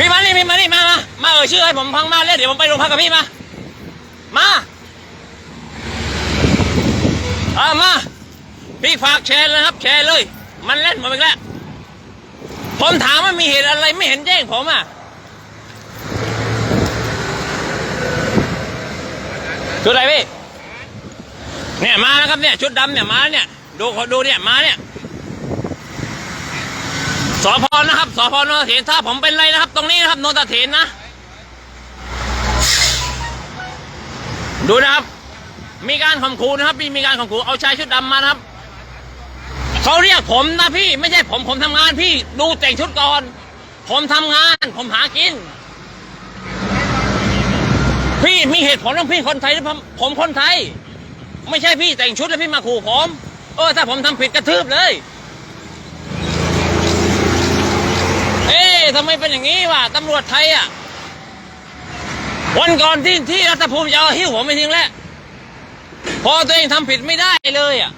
พี่มานี่พี่มานี่มามามาเอ่ยชื่อให้ผมฟังมาแล้วเดี๋ยวผมไปโรงพักกับพี่มา มาเอามา พี่ฝากแชร์เลยนะครับ แชร์เลย มันเล่นผมอีกแล้วผมถามว่ามีเหตุอะไรไม่เห็นแจ้งผมอะชุดอะไรพี่ เนี่ยมาแล้วครับเนี่ยชุดดำเนี่ยมาเนี่ย ดูขอดูเนี่ยมาเนี่ย สพนะครับสพนนทเถนถ้าผมเป็นไรนะครับ ตรงนี้นะครับนนทเถนนะ ดูนะครับ มีการข่มขู่นะครับมีมีการข่มขู่เอาชายชุดดำมานะครับเขาเรียกผมนะพี่ไม่ใช่ผมผมทำงานพี่ดูแต่งชุดก่อน ผมทำงาน ผมหากิน พี่มีเหตุผลของพี่คนไทยหรือผมผมคนไทย ไม่ใช่พี่แต่งชุดแล้วพี่มาขู่ผม เออถ้าผมทำผิดกระทืบเลย เอ๊ะทำไมเป็นอย่างนี้วะตำรวจไทยอะ วันก่อนที่ที่รัฐภูมิจะเอาหิ้วผมไปทิ้งแล้ว พอตัวเองทำผิดไม่ได้เลยอะ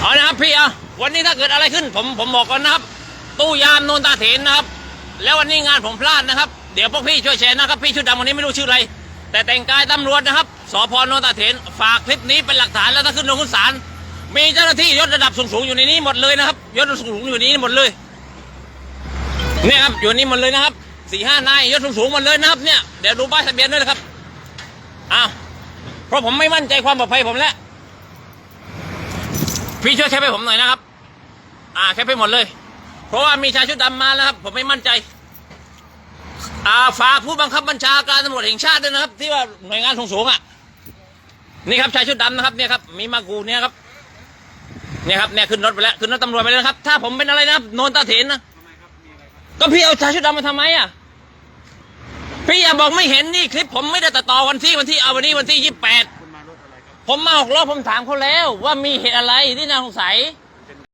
เอานะครับพี่เอาวันนี้ถ้าเกิดอะไรขึ้น ผมผมบอกก่อนนะครับ ตู้ยามโนนตาเถนนะครับ แล้ววันนี้งานผมพลาดนะครับ เดี๋ยวพวกพี่ช่วยแชร์นะครับพี่ชุดดำวันนี้ไม่รู้ชื่ออะไร แต่แต่งกายตำรวจนะครับสพโนนตาเถนฝากคลิปนี้เป็นหลักฐานแล้วถ้าขึ้นลงขึ้นศาล มีเจ้าหน้าที่ยศระดับสูงๆอยู่ในนี้หมดเลยนะครับยศสูงๆอยู่ในนี้หมดเลย เนี่ยครับอยู่นี่หมดเลยนะครับสี่ห้านายยศสูงๆหมดเลยนะครับเนี่ยเดี๋ยวดูป้ายทะเบียนด้วยนะครับอ้าวเพราะผมไม่มั่นใจความปลอดภัยผมแล้วพี่ช่วยแคปให้ผมหน่อยนะครับ อ่าแคปให้หมดเลย เพราะว่ามีชายชุดดำมาแล้วครับ ผมไม่มั่นใจ อ่าฝากผู้บังคับบัญชาการตำรวจแห่งชาติด้วยนะครับ ที่ว่าหน่วยงานสูงๆอะนี่ครับชายชุดดำนะครับเนี่ยครับมีมากูเนี่ยครับ เนี่ยครับเนี่ยขึ้นรถไปแล้วขึ้นรถตำรวจไปแล้วนะครับ ถ้าผมเป็นอะไรนะครับโนนตาเถนนะก็พี่เอาชายชุดดำมาทำไมอะพี่อย่าบอกไม่เห็นนี่คลิปผมไม่ได้ตัดต่อวันที่วันที่เอาวันนี้วันที่ยี่สิบแปดผมมาหกล้อผมถามเขาแล้ว ว่ามีเหตุอะไรที่น่าสงสัยค